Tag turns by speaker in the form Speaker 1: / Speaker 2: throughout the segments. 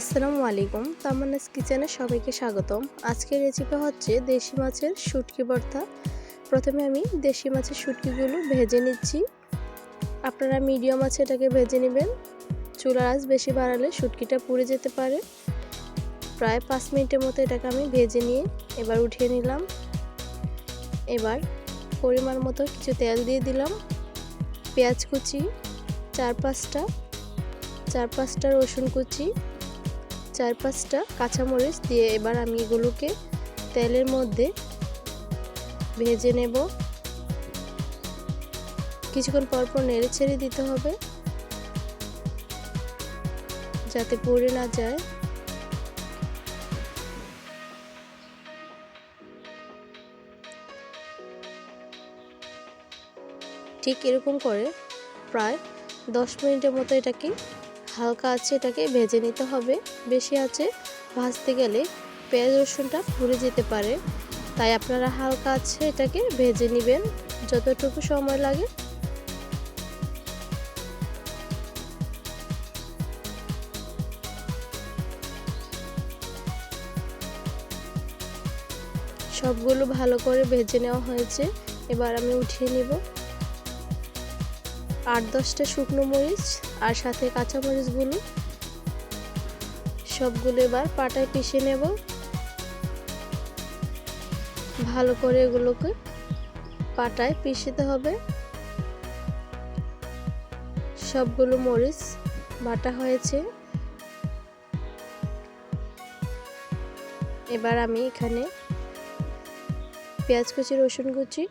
Speaker 1: আসসালামু আলাইকুম, তামান্নাস কিচেনে সবাইকে স্বাগতম। আজকের রেসিপি হচ্ছে দেশি মাছের শুটকি ভর্তা। প্রথমে আমি দেশি মাছের শুটকিগুলো ভেজে নিচ্ছি। আপনারা মিডিয়াম আছে এটাকে ভেজে নেবেন। চুলার আঁচ বেশি বাড়ালে শুটকিটা পুড়ে যেতে পারে। প্রায় পাঁচ মিনিটের মতো এটাকে আমি ভেজে নিয়ে এবার উঠিয়ে নিলাম। এবার পরিমাণ মতো কিছু তেল দিয়ে দিলাম। পেঁয়াজ কুচি, চার পাঁচটা চার পাঁচটা রসুন কুচি চার পাঁচটা কাঁচামরিচ দিয়ে এবার আমি এগুলোকে তেলের মধ্যে ভেজে নেব। কিছুক্ষণ পর পর নেড়ে ছেড়ে দিতে হবে। যাতে পড়ে না যায়। ঠিক এরকম করে প্রায় দশ মিনিটের মতো এটাকে হালকা আছে এটাকে ভেজে নিতে হবে। বেশি আছে ভাজতে গেলে পেঁয়াজ রসুনটা পুড়ে যেতে পারে। তাই আপনারা হালকা আছে এটাকে ভেজে নেবেন যতটুকু সময় লাগে। সবগুলো ভালো করে ভেজে নেওয়া হয়েছে। এবার আমি উঠিয়ে নেব। আট দশটা শুকনো মরিচ আর সাথে কাঁচা মরিচগুলো সবগুলো এবার পাটায় পিষে নেব। ভালো করে এগুলোকে পাটায় পিষতে হবে। সবগুলো মরিচ বাটা হয়েছে। এবার আমি এখানে পেঁয়াজ কুচি, রসুন কুচি,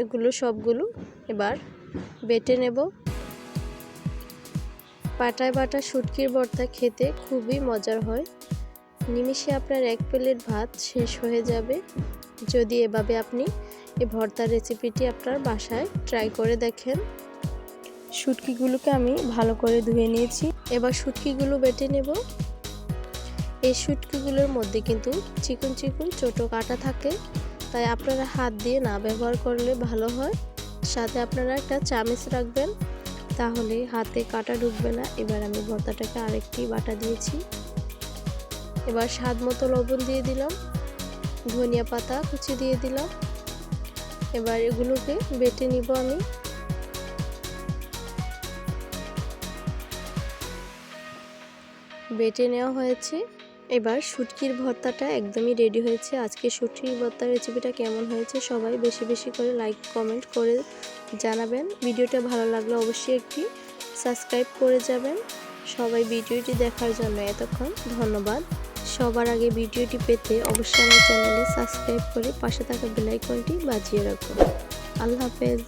Speaker 1: এগুলো সবগুলো এবার বেটে নেব। পাটায় বাটা শুটকির ভর্তা খেতে খুবই মজার হয়। নিমিষে আপনার এক প্লেট ভাত শেষ হয়ে যাবে। যদি এভাবে আপনি এই ভর্তার রেসিপিটি আপনার বাসায় ট্রাই করে দেখেন। শুটকিগুলোকে আমি ভালো করে ধুয়ে নিয়েছি। এবার শুটকিগুলো বেটে নেব। এই শুটকিগুলোর মধ্যে কিন্তু চিকন চিকন ছোটো কাটা থাকে। তাই আপনারা হাত দিয়ে না ব্যবহার করলে ভালো হয়। সাথে আপনারা একটা চামিচ রাখবেন, তাহলে হাতে কাটা ঢুকবে না। এবার আমি ভর্তাটাকে আরেকটি বাটা দিয়েছি। এবার স্বাদ মতো লবণ দিয়ে দিলাম, ধনিয়া পাতা কুচি দিয়ে দিলাম। এবার এগুলোকে বেটে নিব আমি। বেটে নেওয়া হয়েছে। এবার শুটকির ভর্তাটা একদমই রেডি হয়েছে। আজকে শুটকির ভর্তার রেসিপিটা কেমন হয়েছে সবাই বেশি বেশি করে লাইক কমেন্ট করে জানাবেন। ভিডিওটা ভালো লাগলে অবশ্যই একটি সাবস্ক্রাইব করে যাবেন। সবাই ভিডিওটি দেখার জন্য এতক্ষণ ধন্যবাদ। সবার আগে ভিডিওটি পেতে অবশ্যই আমার চ্যানেলে সাবস্ক্রাইব করে পাশে থাকা বেলাইকনটি বাজিয়ে রাখুন। আল্লাহ হাফেজ।